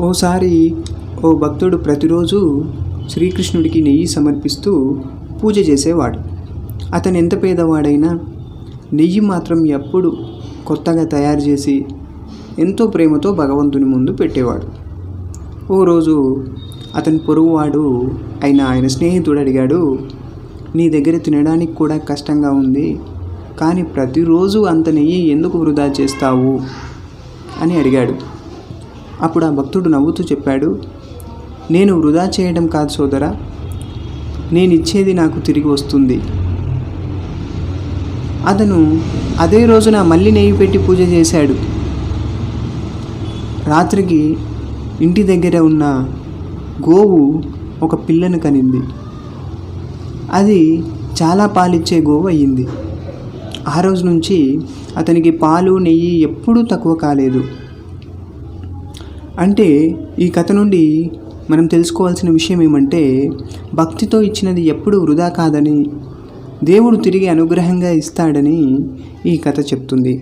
ఓసారి ఓ భక్తుడు ప్రతిరోజు శ్రీకృష్ణుడికి నెయ్యి సమర్పిస్తూ పూజ చేసేవాడు. అతను ఎంత పేదవాడైనా నెయ్యి మాత్రం ఎప్పుడు కొత్తగా తయారు చేసి ఎంతో ప్రేమతో భగవంతుని ముందు పెట్టేవాడు. ఓ రోజు అతని పొరుగువాడు అయిన ఆయన స్నేహితుడు అడిగాడు నీ దగ్గర తినడానికి కూడా కష్టంగా ఉంది కానీ ప్రతిరోజు అంత నెయ్యి ఎందుకు వృధా చేస్తావు? అని అడిగాడు. అప్పుడు ఆ భక్తుడు నవ్వుతూ చెప్పాడు నేను వృధా చేయడం కాదు సోదరా. నేను ఇచ్చేది నాకు తిరిగి వస్తుంది. అతను అదే రోజున మళ్ళీ నెయ్యి పెట్టి పూజ చేశాడు. రాత్రికి ఇంటి దగ్గర ఉన్న గోవు ఒక పిల్లను కనింది. అది చాలా పాలిచ్చే గోవు అయ్యింది. ఆ రోజు నుంచి అతనికి పాలు నెయ్యి ఎప్పుడూ తక్కువ కాలేదు. అంటే ఈ కథ నుండి మనం తెలుసుకోవాల్సిన విషయం ఏమంటే భక్తితో ఇచ్చినది ఎప్పుడు వృధా కాదని దేవుడు తిరిగి అనుగ్రహంగా ఇస్తాడని ఈ కథ చెప్తుంది.